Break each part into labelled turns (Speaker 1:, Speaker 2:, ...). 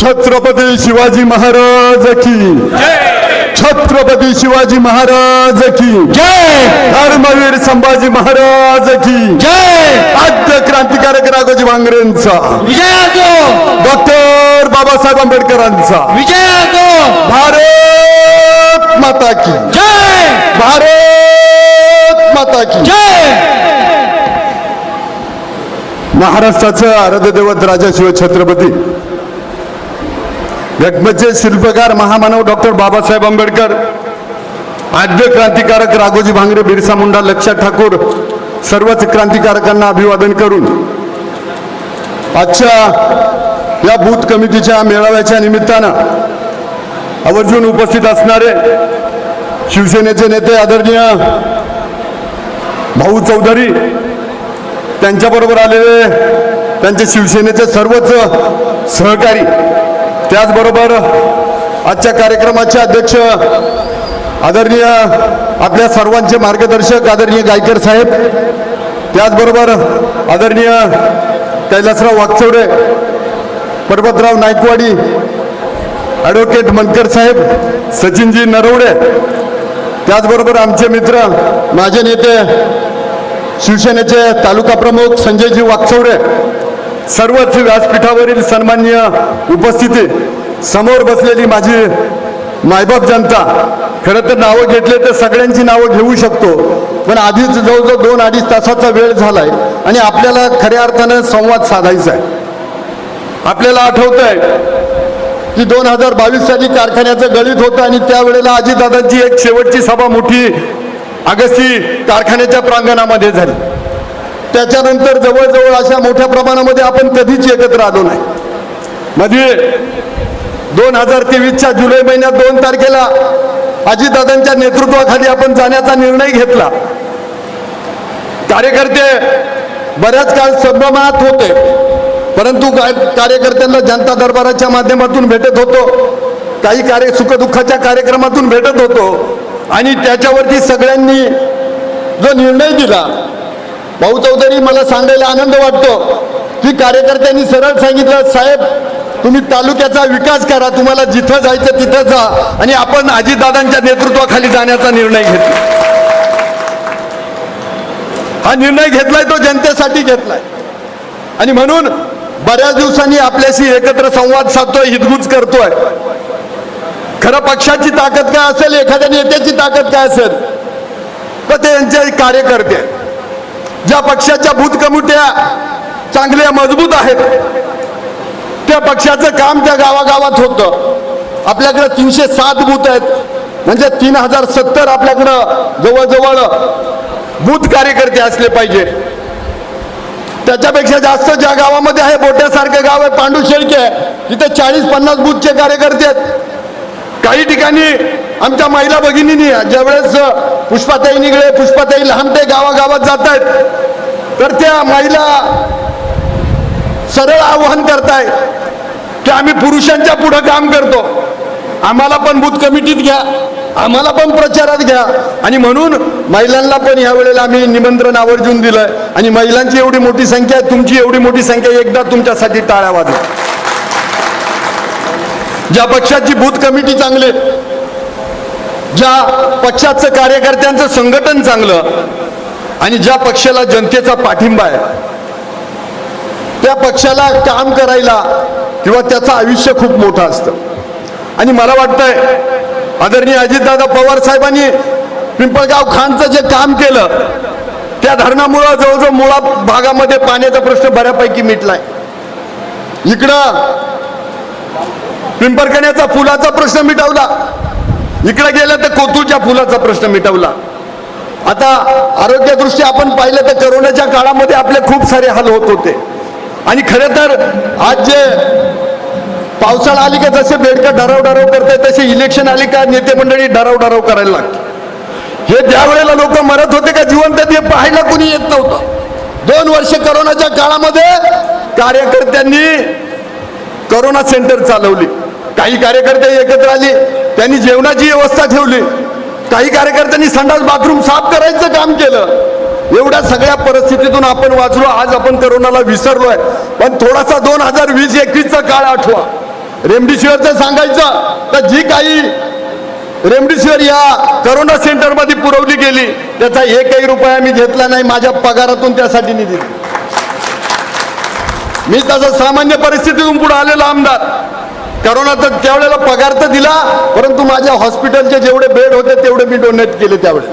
Speaker 1: छत्रपती शिवाजी महाराज की. छत्रपती शिवाजी महाराज की.
Speaker 2: जय.
Speaker 1: धर्मवीर संभाजी महाराज की.
Speaker 2: जय.
Speaker 1: आद्य क्रांतिकारक राघोजी भांगरेंचा
Speaker 2: विजयाचो
Speaker 1: डॉक्टर बाबासाहेब आंबेडकरांचा.
Speaker 2: विजयाचो
Speaker 1: भारत माता की.
Speaker 2: जय.
Speaker 1: भारत माता की.
Speaker 2: जय.
Speaker 1: महाराष्ट्राचं आराध्य दैवत राजा शिव छत्रपती. घटनेचे शिल्पकार महामानव डॉक्टर बाबासाहेब आंबेडकर आद्य क्रांतिकारक राघोजी भांगरे बिरसा मुंडा लक्षात ठाकूर सर्वच क्रांतिकारकांना अभिवादन करून आजच्या या बूथ कमिटीच्या मेळाव्याच्या निमित्तानं आवर्जून उपस्थित असणारे शिवसेनेचे नेते आदरणीय भाऊ चौधरी त्यांच्याबरोबर आलेले त्यांचे शिवसेनेचे सर्वच सहकारी त्याचबरोबर आजच्या कार्यक्रमाचे अध्यक्ष आदरणीय आपल्या सर्वांचे मार्गदर्शक आदरणीय गायकर साहेब त्याचबरोबर आदरणीय कैलासराव वागचौडे पर्वतराव नायकवाडी ॲडव्होकेट मनकर साहेब सचिनजी नरवडे त्याचबरोबर आमचे मित्र माझे नेते शिवसेनेचे तालुका प्रमुख संजयजी वाकचौरे सर्वच व्यासपीठावरील सन्मान्य उपस्थिती समोर बसलेली माझी मायबाप जनता खरं तर नावं घेतले तर सगळ्यांची नावं घेऊ शकतो पण आधीच जवळजवळ दोन अडीच तासाचा वेळ झालाय आणि आपल्याला खऱ्या अर्थानं संवाद साधायचा आहे. आपल्याला आठवत आहे की दोन हजार बावीस साली कारखान्याचं गळीत होतं आणि त्यावेळेला अजितदादांची एक शेवटची सभा मोठी अगस्ती कारखान्याच्या प्रांगणामध्ये झाली. त्याच्यानंतर जवळजवळ अशा मोठ्या प्रमाणामध्ये आपण कधीच एकत्र आलो नाही. मध्ये दोन हजार तेवीसच्या जुलै महिन्यात दोन तारखेला अजितदादांच्या नेतृत्वाखाली आपण जाण्याचा निर्णय घेतला. कार्यकर्ते बऱ्याच काळ संभ्रमात होते परंतु काय- कार्यकर्त्यांना जनता दरबाराच्या माध्यमातून भेटत होतो काही कार्य सुखदुःखाच्या कार्यक्रमातून भेटत होतो आणि त्याच्यावरती सगळ्यांनी जो निर्णय दिला भाऊ चौधरी मला सांगायला आनंद वाटतो. की कार्यकर्त्यांनी सरळ सांगितलं साहेब तुम्ही तालुक्याचा विकास करा तुम्हाला जिथं जायचं तिथं जा आणि आपण अजितदादांच्या नेतृत्वाखाली जाण्याचा निर्णय घेतला. हा निर्णय घेतलाय तो जनतेसाठी घेतलाय. आणि म्हणून बऱ्याच दिवसांनी आपल्याशी एकत्र संवाद साधतोय हितगुज करतोय. खरं पक्षाची ताकद काय असेल एखाद्या नेत्याची ताकद काय असेल? तर ते यांचे कार्यकर्ते ज्या पक्षाच्या भूतकमुट्या कमिट्या चांगल्या मजबूत आहेत त्या पक्षाचं काम त्या गावागावात होतं. आपल्याकडे तीनशे सात बूथ आहेत. म्हणजे तीन हजार सत्तर आपल्याकडं जवळजवळ बूथ कार्यकर्ते असले पाहिजे. त्याच्यापेक्षा जास्त ज्या गावामध्ये आहे बोट्यासारखं गाव आहे पांडू शेळके तिथे चाळीस पन्नास बूथचे कार्यकर्ते आहेत. काही ठिकाणी आमच्या महिला भगिनींनी ज्यावेळेस पुष्पाताई निघळे पुष्पाताई लहानताई गावागावात जात आहेत तर त्या महिला सरळ आव्हान करताय की आम्ही पुरुषांच्या पुढं काम करतो. आम्हाला पण बूथ कमिटीत घ्या आम्हाला पण प्रचारात घ्या. आणि म्हणून महिलांना पण या वेळेला आम्ही निमंत्रण आवर्जून दिलंय. आणि महिलांची एवढी मोठी संख्या आहे तुमची एवढी मोठी संख्या एकदा तुमच्यासाठी टाळ्या वाजवा. ज्या पक्षाची बूथ कमिटी चांगली ज्या पक्षाचं कार्यकर्त्यांचं संघटन चांगलं आणि ज्या पक्षाला जनतेचा पाठिंबा आहे त्या पक्षाला काम करायला किंवा त्याचं आयुष्य खूप मोठं असतं. आणि मला वाटतंय आदरणीय अजितदादा पवार साहेबांनी पिंपळगाव खानचं जे काम केलं त्या धरणामुळं जवळजवळ मुळा भागामध्ये पाण्याचा प्रश्न बऱ्यापैकी मिटलाय. इकडं पिंपरकण्याचा फुलाचा प्रश्न मिटवला. इकडे गेलं तर कोथूच्या फुलाचा प्रश्न मिटवला. आता आरोग्यदृष्ट्या आपण पाहिलं तर करोनाच्या काळामध्ये आपले खूप सारे हाल होत होते. आणि खरं तर आज जे पावसाळा आली का जसे बेडकं डराव डराव करतायत तसे इलेक्शन आली का नेते मंडळी डराव डराव करायला लागते हे ज्या वेळेला लोक मरत होते का जिवंत ते पाहायला कुणी येत नव्हतं. दोन वर्ष करोनाच्या काळामध्ये कार्यकर्त्यांनी करोना सेंटर चालवली. काही कार्यकर्ते एकत्र आले त्यांनी जेवणाची व्यवस्था ठेवली. काही कार्यकर्त्यांनी संडास बाथरूम साफ करायचं काम केलं. एवढ्या सगळ्या परिस्थितीतून आपण वाचलो आज आपण करोनाला विसरलोय. पण थोडासा दोन हजार वीस एकवीसचा काळ आठवा. रेमडेसिवीरचं सांगायचं तर जी काही रेमडेसिवीर या करोना सेंटरमध्ये पुरवली गेली त्याचा एकही रुपया मी घेतला नाही माझ्या पगारातून त्यासाठी निधी मी तसं सामान्य परिस्थितीतून पुढे आलेला आमदार. करोनाचा त्यावेळेला पगार तर दिला परंतु माझ्या हॉस्पिटलचे जेवढे बेड होते तेवढे मी डोनेट केले त्यावेळेस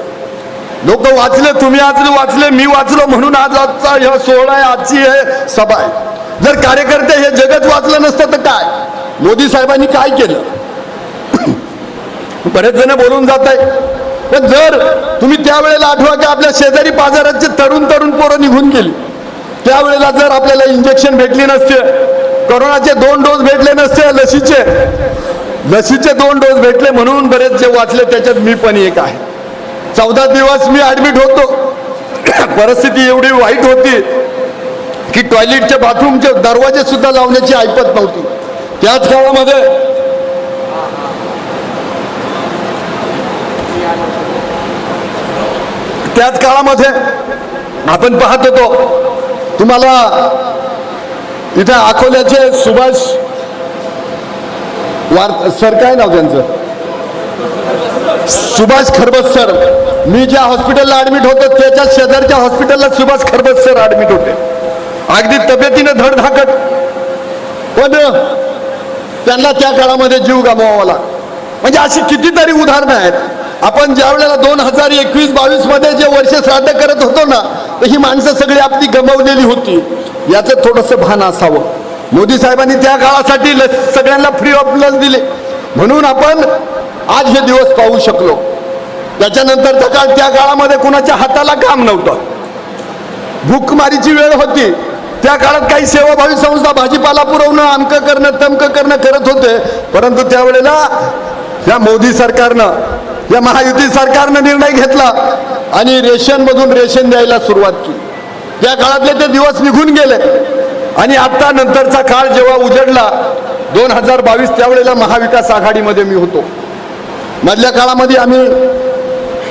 Speaker 1: लोक वाचले तुम्ही आज वाचले मी वाचलो म्हणून आज आजचा हा सोहळा आहे आजची हे सभा आहे. जर कार्यकर्ते हे जगत वाचलं नसतं तर काय? मोदी साहेबांनी काय केलं? बरेच जण बोलून जात आहे पण जर तुम्ही त्यावेळेला आठवा की आपल्या शेजारी बाजाराचे तरुण तरुण पोरं निघून गेली त्यावेळेला जर आपल्याला इंजेक्शन भेटली नसते कोरोनाचे दोन डोस भेटले नसते लसीचे. लसीचे दोन डोस भेटले म्हणून बरेच जे वाचले त्याच्यात मी पण एक आहे. चौदा दिवस मी ऍडमिट होतो. परिस्थिती एवढी वाईट होती की टॉयलेटचे बाथरूमचे दरवाजे सुद्धा लावण्याची ऐपत नव्हती. त्याच काळामध्ये त्याच काळामध्ये आपण पाहत होतो तुम्हाला इथं अकोल्याचे सुभाष वार सर काय नाव त्यांचं? सुभाष खरबत सर. मी ज्या हॉस्पिटलला ऍडमिट होतो त्याच्या शेजारच्या हॉस्पिटलला सुभाष खरबत सर ऍडमिट होते. अगदी तब्येतीनं धडधाकट पण त्यांना त्या काळामध्ये जीव गमवावा लागला. म्हणजे अशी कितीतरी उदाहरणं आहेत. आपण ज्या वेळेला दोन हजार एकवीस बावीसमध्ये जे वर्ष श्राद्ध करत होतो ना तर ही माणसं सगळी आपली गमावलेली होती. याचं थोडंसं भान असावं. मोदी साहेबांनी त्या काळासाठी लस सगळ्यांना फ्री ऑफ लस दिले. म्हणून आपण आज हे दिवस पाहू शकलो. त्याच्यानंतरचा काळ त्या काळामध्ये कुणाच्या हाताला काम नव्हतं. भूकमारीची वेळ होती. त्या काळात काही सेवाभावी संस्था भाजीपाला पुरवणं अमकं करणं तमकं करणं करत होते. परंतु त्यावेळेला या मोदी सरकारनं या महायुती सरकारनं निर्णय घेतला आणि रेशनमधून रेशन द्यायला सुरुवात केली. त्या काळातले ते दिवस निघून गेले. आणि आता नंतरचा काळ जेव्हा उजडला दोन हजार बावीस त्यावेळेला महाविकास आघाडीमध्ये मी होतो. मधल्या काळामध्ये आम्ही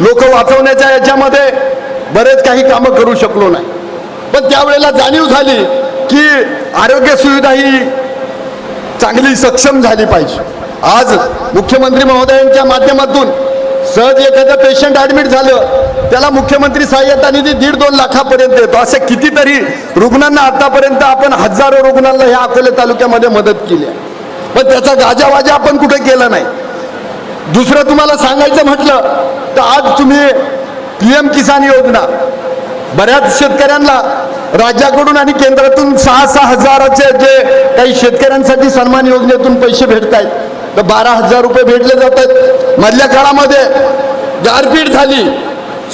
Speaker 1: लोक वाचवण्याच्या याच्यामध्ये बरेच काही कामं करू शकलो नाही. पण त्यावेळेला जाणीव झाली की आरोग्य सुविधा ही चांगली सक्षम झाली पाहिजे. आज मुख्यमंत्री महोदयांच्या माध्यमातून सहज एखादं पेशंट ॲडमिट झालं त्याला मुख्यमंत्री सहाय्यता निधी दीड दोन लाखापर्यंत येतो. असे कितीतरी रुग्णांना आतापर्यंत आपण हजारो रुग्णांना ह्या अकोले तालुक्यामध्ये मदत केली आहे. पण त्याचा गाजावाजा आपण कुठे केला नाही. दुसरं तुम्हाला सांगायचं म्हटलं तर आज तुम्ही पी एम किसान योजना बऱ्याच शेतकऱ्यांना राज्याकडून आणि केंद्रातून सहा सहा हजाराचे जे काही शेतकऱ्यांसाठी सन्मान योजनेतून पैसे भेटत आहेत तर बारा हजार रुपये भेटले जात आहेत मधल्या काळामध्ये गारपीट झाली.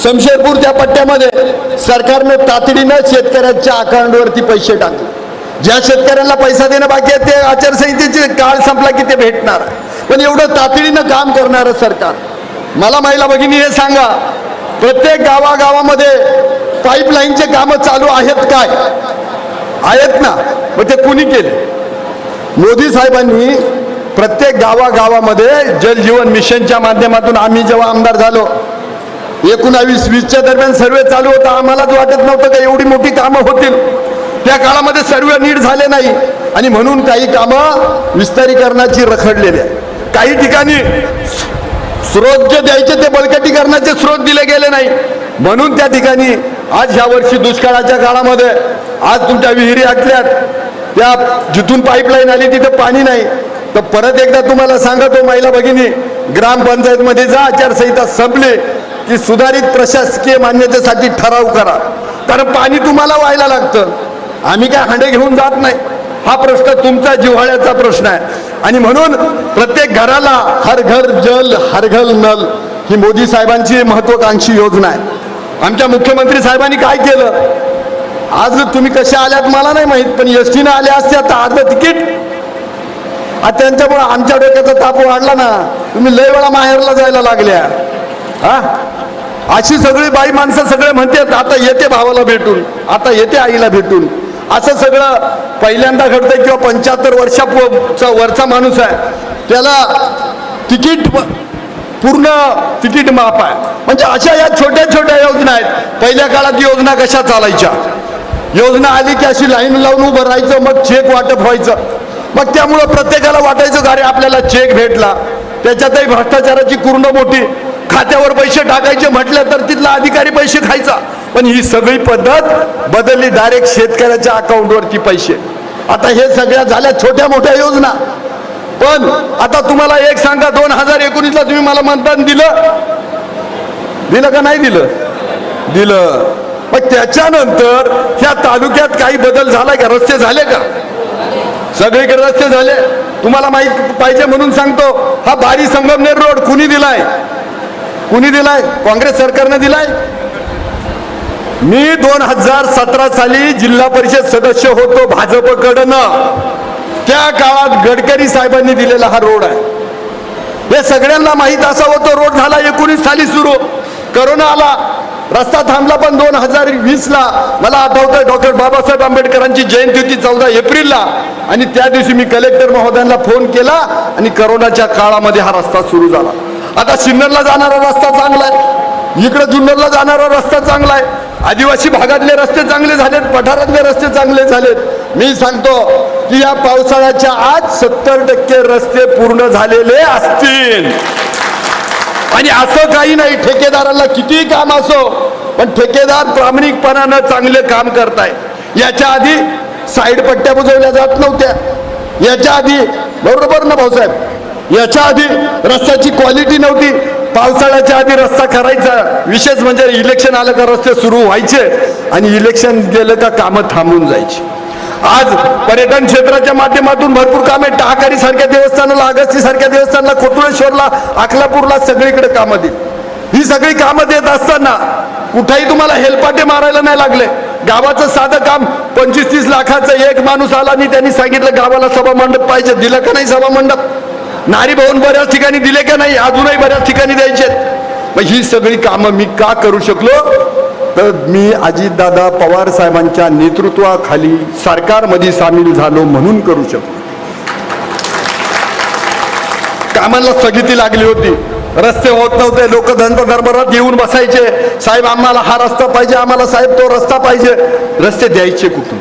Speaker 1: शमशेरपूर त्या पट्ट्यामध्ये सरकारनं तातडीनं शेतकऱ्यांच्या अकाउंटवरती पैसे टाकले. ज्या शेतकऱ्यांना पैसा देणं बाकी आहे ते आचारसंहितेचे काळ संपला की ते भेटणार. पण एवढं तातडीनं काम करणारं सरकार. मला महिला भगिनी हे सांगा प्रत्येक गावागावामध्ये पाईपलाईनचे कामं चालू आहेत काय? आहेत ना? मग ते कुणी केले? मोदी साहेबांनी प्रत्येक गावागावामध्ये जलजीवन मिशनच्या माध्यमातून आम्ही जेव्हा आमदार झालो एकोणावीस वीसच्या दरम्यान सर्वे चालू होता. आम्हालाच वाटत नव्हतं का एवढी मोठी कामं होतील. त्या काळामध्ये सर्व नीट झाले नाही. आणि म्हणून काही कामं विस्तारीकरणाची रखडलेली आहे काही ठिकाणी स्रोत जे द्यायचे ते बळकटीकरणाचे स्रोत दिले गेले नाही. म्हणून त्या ठिकाणी आज ह्या वर्षी दुष्काळाच्या काळामध्ये आज तुमच्या विहिरी आटल्यात. त्या जिथून पाईपलाईन आली तिथे पाणी नाही. तर परत एकदा तुम्हाला सांगतो महिला भगिनी ग्रामपंचायतमध्ये जा आचारसंहिता संपली. की सुधारित प्रशासकीय मान्यतेसाठी ठराव करा. कारण पाणी तुम्हाला व्हायला लागतं. आम्ही काय हांडे घेऊन जात नाही. हा प्रश्न तुमचा जिव्हाळ्याचा प्रश्न आहे. आणि म्हणून प्रत्येक घराला हर घर जल हर घर नल ही मोदी साहेबांची महत्वाकांक्षी योजना आहे. आमच्या मुख्यमंत्री साहेबांनी काय केलं? आज तुम्ही कशा आल्यात मला नाही माहीत पण एस टीनं आल्या असत्या तर अर्ध तिकीट. आता त्यांच्यामुळे आमच्या डोक्याचा ताप वाढला ना. तुम्ही लय वेळा माहेरला जायला लागल्या. हा? अशी सगळी बाई माणसं सगळे म्हणतात आता येते भावाला भेटून आता येते आईला भेटून. असं सगळं पहिल्यांदा घडतंय किंवा पंच्याहत्तर वर्षाचा वरचा माणूस आहे त्याला तिकीट पूर्ण तिकीट माफ आहे. म्हणजे अशा या छोट्या छोट्या योजना आहेत. पहिल्या काळात योजना कशा चालायच्या? योजना आली की अशी लाईन लावून उभं राहायचं मग चेक वाटप व्हायचं. मग त्यामुळं प्रत्येकाला वाटायचं का आपल्याला चेक भेटला. त्याच्यातही भ्रष्टाचाराची कुर्ण मोठी खात्यावर पैसे टाकायचे म्हटलं तर तिथला अधिकारी पैसे खायचा. पण ही सगळी पद्धत बदलली डायरेक्ट शेतकऱ्याच्या अकाउंटवरती पैसे. आता हे सगळ्या झाल्या छोट्या मोठ्या योजना. पण आता तुम्हाला एक सांगा दोन हजार एकोणीसला तुम्ही मला मतदान दिलं? दिलं का नाही दिलं? दिलं. मग त्याच्यानंतर ह्या तालुक्यात काही बदल झाला का? रस्ते झाले का? सगळीकडे रस्ते झाले. तुम्हाला माहीत पाहिजे म्हणून सांगतो हा बारी संगमनेर रोड कुणी दिलाय? कुणी दिलाय? काँग्रेस सरकारनं दिलाय? मी दोन हजार सतरा साली जिल्हा परिषद सदस्य होतो भाजपकडनं. त्या काळात गडकरी साहेबांनी दिलेला हा रोड आहे. हे सगळ्यांना माहीत असावं तो रोड झाला एकोणीस साली सुरू. करोना आला. रस्ता थांबला पण दोन हजार वीस ला मला आठवतंय डॉक्टर बाबासाहेब आंबेडकरांची जयंती होती चौदा एप्रिलला. आणि त्या दिवशी मी कलेक्टर महोदयांना फोन केला आणि करोनाच्या काळामध्ये हा रस्ता सुरू झाला. आता सिन्नरला जाणारा रस्ता चांगला आहे इकडे जुन्नरला जाणारा रस्ता चांगला आहे आदिवासी भागातले रस्ते चांगले झालेत पठारातले रस्ते चांगले झालेत. मी सांगतो की या पावसाळ्याच्या आज सत्तर टक्के रस्ते पूर्ण झालेले असतील. आणि असं काही नाही ठेकेदाराला कितीही काम असो पण ठेकेदार प्रामाणिकपणानं चांगले काम करताय. याच्या आधी साईड पट्ट्या बुजवल्या जात नव्हत्या. याच्या आधी बरोबर ना भाऊसाहेब? याच्या आधी रस्त्याची क्वालिटी नव्हती. पावसाळ्याच्या आधी रस्ता करायचा. विशेष म्हणजे इलेक्शन आलं का रस्ते सुरू व्हायचे आणि इलेक्शन गेलं का कामं थांबून जायची. आज पर्यटन क्षेत्राच्या माध्यमातून भरपूर कामे टाकारी सारख्या देवस्थानाला अगस्ती सारख्या देवस्थानाला कोटुळेश्वरला अकलापूरला सगळीकडे कामं देत. ही सगळी कामं देत असताना कुठेही तुम्हाला हेलपाटे मारायला नाही लागले. गावाचं साधं काम पंचवीस तीस लाखाचं एक माणूस आला आणि त्यांनी सांगितलं गावाला सभा मंडप पाहिजे. दिलं का नाही सभा मंडप नारी भवन बऱ्याच ठिकाणी दिले का नाही? अजूनही बऱ्याच ठिकाणी द्यायचे मग ही सगळी कामं मी का करू शकलो? तर मी अजितदादा पवार साहेबांच्या नेतृत्वाखाली सरकारमध्ये सामील झालो म्हणून करू शकतो कामाला स्थगिती लागली होती. रस्ते होत नव्हते. लोक धंद दरबारात येऊन बसायचे. साहेब आम्हाला हा रस्ता पाहिजे. आम्हाला साहेब तो रस्ता पाहिजे. रस्ते द्यायचे कुठून?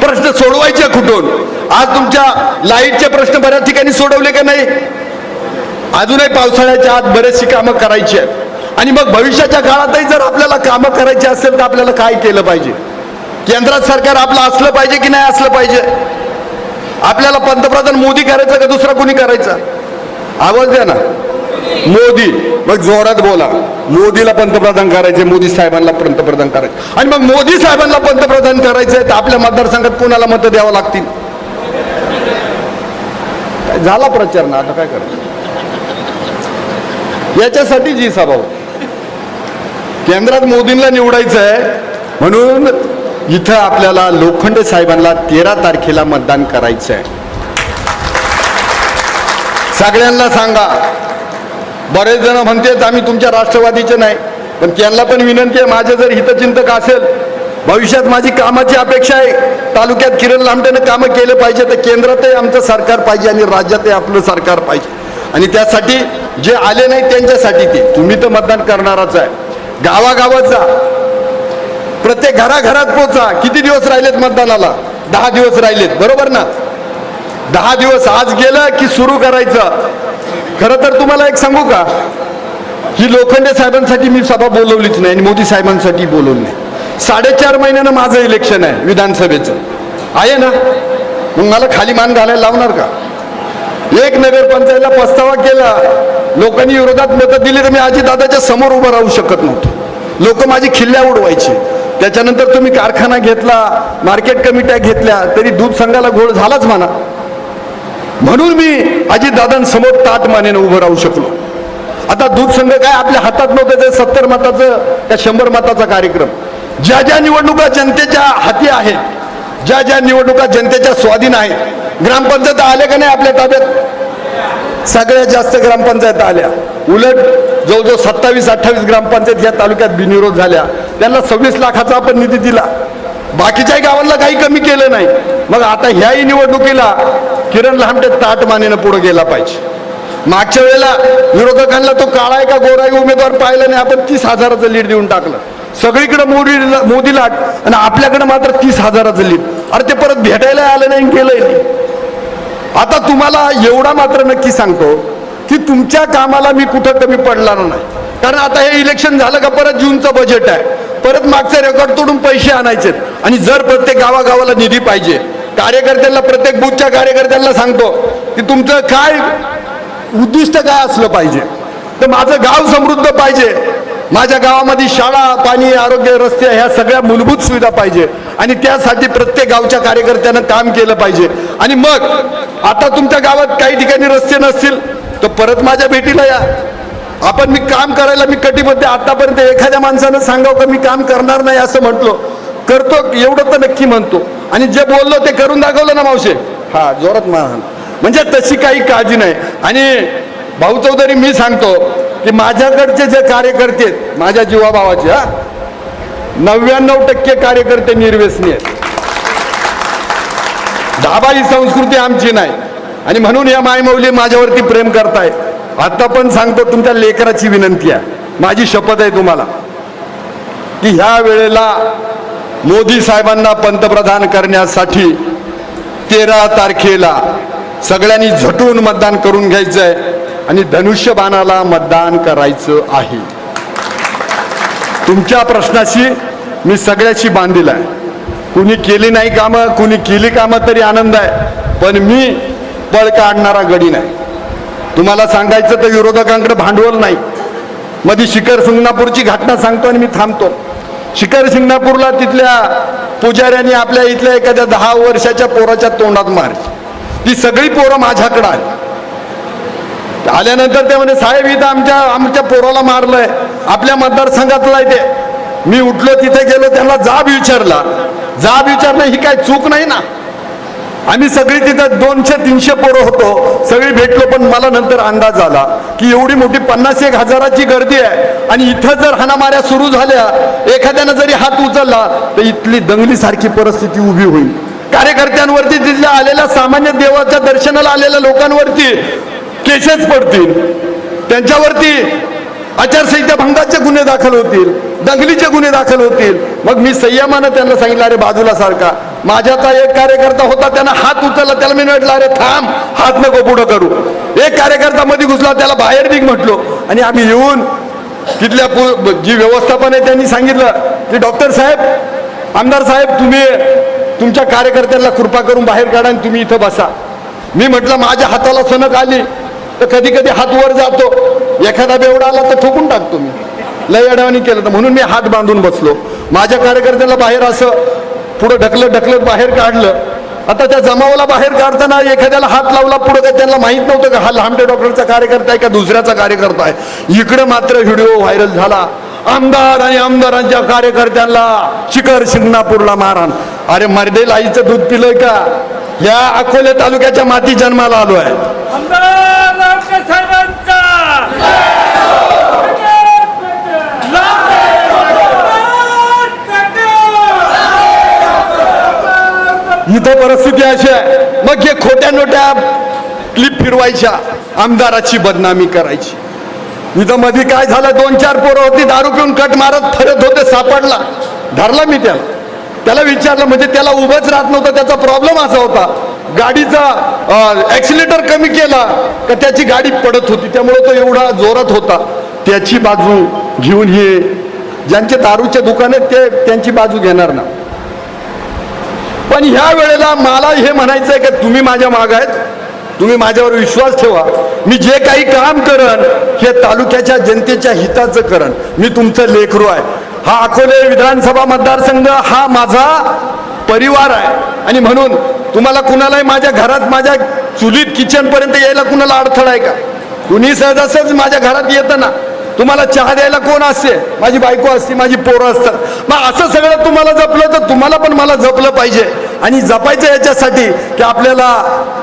Speaker 1: प्रश्न सोडवायचे कुठून? आज तुमच्या लाईटचे प्रश्न बऱ्याच ठिकाणी सोडवले का नाही? अजूनही पावसाळ्याच्या आत बरेचशी कामं करायची आहेत. आणि मग भविष्याच्या काळातही जर आपल्याला कामं करायची असेल तर आपल्याला काय केलं पाहिजे? केंद्रात सरकार आपलं असलं पाहिजे की नाही असलं पाहिजे? आपल्याला पंतप्रधान मोदी करायचं का दुसरा कोणी करायचा? आवाज द्या ना. मोदी. मग जोरात बोला. मोदीला पंतप्रधान करायचे मोदी साहेबांना पंतप्रधान करायचे. आणि मग मोदी साहेबांना पंतप्रधान करायचंय तर आपल्या मतदारसंघात कोणाला मतं द्यावं लागतील? झाला प्रचार ना आता काय करायचं? याच्यासाठी जी सभा होती. केंद्रात मोदींना निवडायचं आहे म्हणून इथं आपल्याला लोखंडे साहेबांना तेरा तारखेला मतदान करायचं आहे सगळ्यांना सांगा बरेच जण म्हणतात आम्ही तुमच्या राष्ट्रवादीचे नाही. पण त्यांना पण विनंती आहे माझे जर हितचिंतक असेल भविष्यात माझी कामाची अपेक्षा आहे. तालुक्यात किरण लांबट्यानं कामं केलं पाहिजे तर केंद्रातही आमचं सरकार पाहिजे आणि राज्यातही आपलं सरकार पाहिजे. आणि त्यासाठी जे आले नाही त्यांच्यासाठी ते. तुम्ही तर मतदान करणारच आहे. गावागावात जा. प्रत्येक घराघरात पोचा. किती दिवस राहिलेत मतदानाला? दहा दिवस राहिलेत. बरोबर ना? दहा दिवस आज गेलं की सुरू करायचं. खरं तर तुम्हाला एक सांगू का? ही लोखंडे साहेबांसाठी मी सभा बोलवलीच नाही आणि मोदी साहेबांसाठी बोलवली नाही. साडेचार महिन्यानं माझं इलेक्शन आहे विधानसभेचं. आहे ना? मग मला खाली मान घालायला लावणार का? एक नगरपंचायतला पस्तावा केला. लोकांनी विरोधात मतं दिली तर मी आजी दादाच्या समोर उभं राहू शकत नव्हतो. लोक माझी खिल्ल्या उडवायची. त्याच्यानंतर तुम्ही कारखाना घेतला मार्केट कमिट्या घेतल्या तरी दूध संघाला घोळ झालाच म्हणा. म्हणून मी अजितदादांसमोर ताट मानेनं उभं राहू शकलो. आता दूध संघ काय आपल्या हातात नव्हतं ते सत्तर मताचं त्या शंभर मताचा कार्यक्रम. ज्या ज्या निवडणुका जनतेच्या हाती आहेत ज्या ज्या निवडणुका जनतेच्या स्वाधीन आहेत ग्रामपंचायत आल्या का नाही आपल्या ताब्यात? सगळ्यात जास्त ग्रामपंचायत आल्या. उलट जवळजवळ सत्तावीस अठ्ठावीस ग्रामपंचायत या तालुक्यात बिनविरोध झाल्या. त्यांना सव्वीस लाखाचा आपण निधी दिला. बाकीच्याही गावांना काही कमी केलं नाही. मग आता ह्याही निवडणुकीला किरण लहामटे ताट मानेनं पुढे गेला पाहिजे. मागच्या वेळेला विरोधकांना तो काळा आहे का गोराई उमेदवार पाहिला नाही. आपण तीस हजाराचं लीड देऊन टाकलं. सगळीकडे मोदी मोदी लाट आणि आपल्याकडे मात्र तीस हजाराचं लीड. अरे ते परत भेटायला आलं नाही आणि गेलंय नाही. आता तुम्हाला एवढा मात्र नक्की सांगतो की तुमच्या कामाला मी कुठं कमी पडणार नाही. कारण आता हे इलेक्शन झालं का परत जूनचं बजेट आहे. परत मागचं रेकॉर्ड तोडून पैसे आणायचे आणि जर प्रत्येक गावागावाला निधी पाहिजे कार्यकर्त्यांना प्रत्येक बूथच्या कार्यकर्त्यांना सांगतो की तुमचं काय उद्दिष्ट काय असलं पाहिजे. तर माझं गाव समृद्ध पाहिजे. माझ्या गावामध्ये शाळा पाणी आरोग्य रस्ते ह्या सगळ्या मूलभूत सुविधा पाहिजे. आणि त्यासाठी प्रत्येक गावच्या कार्यकर्त्यानं काम केलं पाहिजे. आणि मग आता तुमच्या गावात काही ठिकाणी रस्ते नसतील तर परत माझ्या भेटीला या. आपण मी काम करायला मी कटिबद्ध आतापर्यंत एखाद्या माणसानं सांगावं का मी काम करणार नाही असं म्हटलो. करतो एवढं तर नक्की म्हणतो. आणि जे बोललो ते करून दाखवलं ना मावशे? हा जोरात मान म्हणजे तशी काही काळजी नाही. आणि भाऊ चौधरी मी सांगतो की माझ्याकडचे जे कार्यकर्ते आहेत माझ्या जीवाभावाचे हा नव्याण्णव टक्के कार्यकर्ते निर्व्यसनी आहेत. ढाबा ही संस्कृती आमची नाही. आणि म्हणून या मायमौली माझ्यावरती प्रेम करताय. आता पण सांगतो तुमच्या लेकराची विनंती आहे. माझी शपथ आहे तुम्हाला. की ह्या वेळेला मोदी साहेबांना पंतप्रधान करण्यासाठी तेरा तारखेला सगळ्यांनी झटून मतदान करून घ्यायचं आहे आणि धनुष्यबाणाला मतदान करायचं आहे. तुमच्या प्रश्नाशी मी सगळ्याशी बांधील आहे. कुणी केली नाही कामं कुणी केली कामं तरी आनंद आहे. पण मी पळ काढणारा गडी नाही तुम्हाला सांगायचं तर विरोधकांकडे भांडवल नाही. मध्ये शिखर सिंगणापूरची घटना सांगतो आणि मी थांबतो. शिखर सिंगणापूरला तिथल्या पुजाऱ्यांनी आपल्या इथल्या एखाद्या दहा वर्षाच्या पोराच्या तोंडात मारली ती सगळी पोरं माझ्याकडं आली. आल्यानंतर ते म्हणे साहेब इथं आमच्या आमच्या पोराला मारलंय. आपल्या मतदारसंघातला आहे ते. मी उठलो तिथे गेलो त्यांना जाब विचारला. जाब विचारणं ही काय चूक नाही ना? आम्ही सगळी तिथं दोनशे तीनशे पोरं होतो. सगळी भेटलो पण मला नंतर अंदाज आला की एवढी मोठी पन्नास एक हजाराची गर्दी आहे. आणि इथं जर हाणामाऱ्या सुरू झाल्या एखाद्यानं जरी हात उचलला तर इथली दंगलीसारखी परिस्थिती उभी होईल. कार्यकर्त्यांवरती तिथल्या आलेल्या सामान्य देवाच्या दर्शनाला आलेल्या लोकांवरती केसेस पडतील. त्यांच्यावरती आचारसंहिता भंगाचे गुन्हे दाखल होतील. दंगलीचे गुन्हे दाखल होतील. मग मी संयमानं त्यांना सांगितलं अरे बाजूला सारखा. माझ्याचा एक कार्यकर्ता होता त्यानं हात उचलला त्याला मी म्हटलं अरे थांब हात नको पुढं करू. एक कार्यकर्ता मध्ये घुसला त्याला बाहेर निघ म्हटलो. आणि आम्ही येऊन तिथल्या पु- जी व्यवस्थापन आहे त्यांनी सांगितलं की डॉक्टर साहेब आमदार साहेब तुम्ही तुमच्या कार्यकर्त्यांना कृपा करून बाहेर काढा आणि तुम्ही इथं बसा. मी म्हटलं माझ्या हाताला सनक आली तर कधी कधी हात वर जातो. एखादा बेवडा आला तर ठोकून टाकतो मी. लय अडवणी केलं. तर म्हणून मी हात बांधून बसलो. माझ्या कार्यकर्त्याला बाहेर असं पुढं ढकलत ढकलत बाहेर काढलं. आता त्या जमावाला बाहेर काढताना एखाद्याला हात लावला पुढं काय त्यांना माहीत नव्हतं का हा लांबडे डॉक्टरचा कार्यकर्ता आहे का दुसऱ्याचा कार्यकर्ता आहे. इकडे मात्र व्हिडिओ व्हायरल झाला. आमदार आणि आमदारांच्या कार्यकर्त्यांना शिखर शिंगणापूरला मारहाण. अरे मर्देल आईचं दूध पिलंय का? या अकोले तालुक्याच्या माती जन्माला आलो आहे. तिथं परिस्थिती अशी आहे. मग हे खोट्या नोट्या क्लिप फिरवायच्या आमदाराची बदनामी करायची. इथं मध्ये काय झालं? दोन चार पोरं होती दारू पिऊन कट मारत फिरत होते सापडला. धरला मी त्याला. त्याला विचारलं म्हणजे त्याला उभंच राहत नव्हतं त्याचा प्रॉब्लेम असा होता. गाडीचा ऍक्सिलेटर कमी केला का त्याची गाडी पडत होती. त्यामुळे तो एवढा जोरात होता. त्याची बाजू घेऊन हे ज्यांचे दारूचे दुकान आहेत ते त्यांची बाजू घेणार ना. पण ह्या वेळेला मला हे म्हणायचं आहे की तुम्ही माझ्या माग आहेत. तुम्ही माझ्यावर विश्वास ठेवा. मी जे काही काम करण हे तालुक्याच्या जनतेच्या हिताचं करन. मी तुमचं लेखरू आहे. हा अकोले विधानसभा मतदारसंघ हा माझा परिवार आहे. आणि म्हणून तुम्हाला कुणालाही माझ्या घरात माझ्या चुलीत किचनपर्यंत यायला कुणाला अडथळा आहे का? कुणी सहजासहज माझ्या घरात येतं ना? तुम्हाला चहा द्यायला कोण असते? माझी बायको असते माझी पोरं असतात. मग असं सगळं तुम्हाला जपलं तर तुम्हाला पण मला जपलं पाहिजे. आणि जपायचं याच्यासाठी की आपल्याला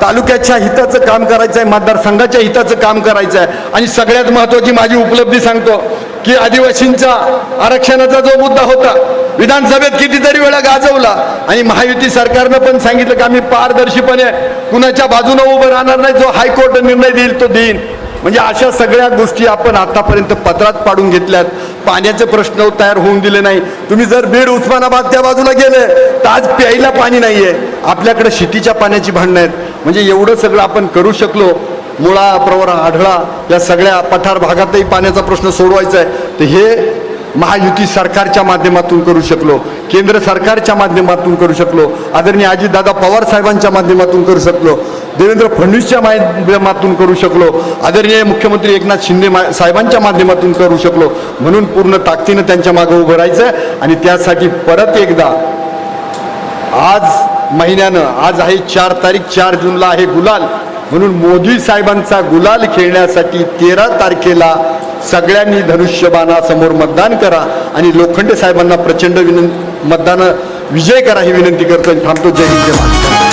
Speaker 1: तालुक्याच्या हिताचं काम करायचं आहे मतदारसंघाच्या हिताचं काम करायचं आहे आणि सगळ्यात महत्त्वाची माझी उपलब्धी सांगतो की आदिवासींचा आरक्षणाचा जो मुद्दा होता विधानसभेत कितीतरी वेळा गाजवला. आणि महायुती सरकारनं पण सांगितलं की आम्ही पारदर्शीपणे कुणाच्या बाजूनं उभं राहणार नाही जो हायकोर्ट निर्णय देईल तो देईन. म्हणजे अशा सगळ्या गोष्टी आपण आतापर्यंत पत्रात पाडून घेतल्यात. पाण्याचे प्रश्न तयार होऊन दिले नाही. तुम्ही जर बीड उस्मानाबाद त्या बाजूला गेले तर आज प्यायला पाणी नाहीये. आपल्याकडे शेतीच्या पाण्याची भांडणं आहेत. म्हणजे एवढं सगळं आपण करू शकलो. मुळा प्रवरा आढळा या सगळ्या पठार भागातही पाण्याचा प्रश्न सोडवायचा आहे. तर हे महायुती सरकारच्या माध्यमातून करू शकलो. केंद्र सरकारच्या माध्यमातून करू शकलो. आदरणीय अजितदादा पवार साहेबांच्या माध्यमातून करू शकलो. देवेंद्र फडणवीसच्या माध्यमातून करू शकलो. आदरणीय मुख्यमंत्री एकनाथ शिंदे मा- साहेबांच्या माध्यमातून करू शकलो. म्हणून पूर्ण ताकदीनं त्यांच्या मागं उभं राहायचं आणि त्यासाठी परत एकदा आज महिन्यानं आज आहे चार तारीख चार जूनला आहे गुलाल. म्हणून मोदी साहेबांचा गुलाल खेळण्यासाठी तेरा तारखेला सगळ्यांनी धनुष्यबाणासमोर मतदान करा आणि लोखंडे साहेबांना प्रचंड विनं मतदान विजय करा ही विनंती करतो आणि थांबतो. जय हिंद जय महाराष्ट्र.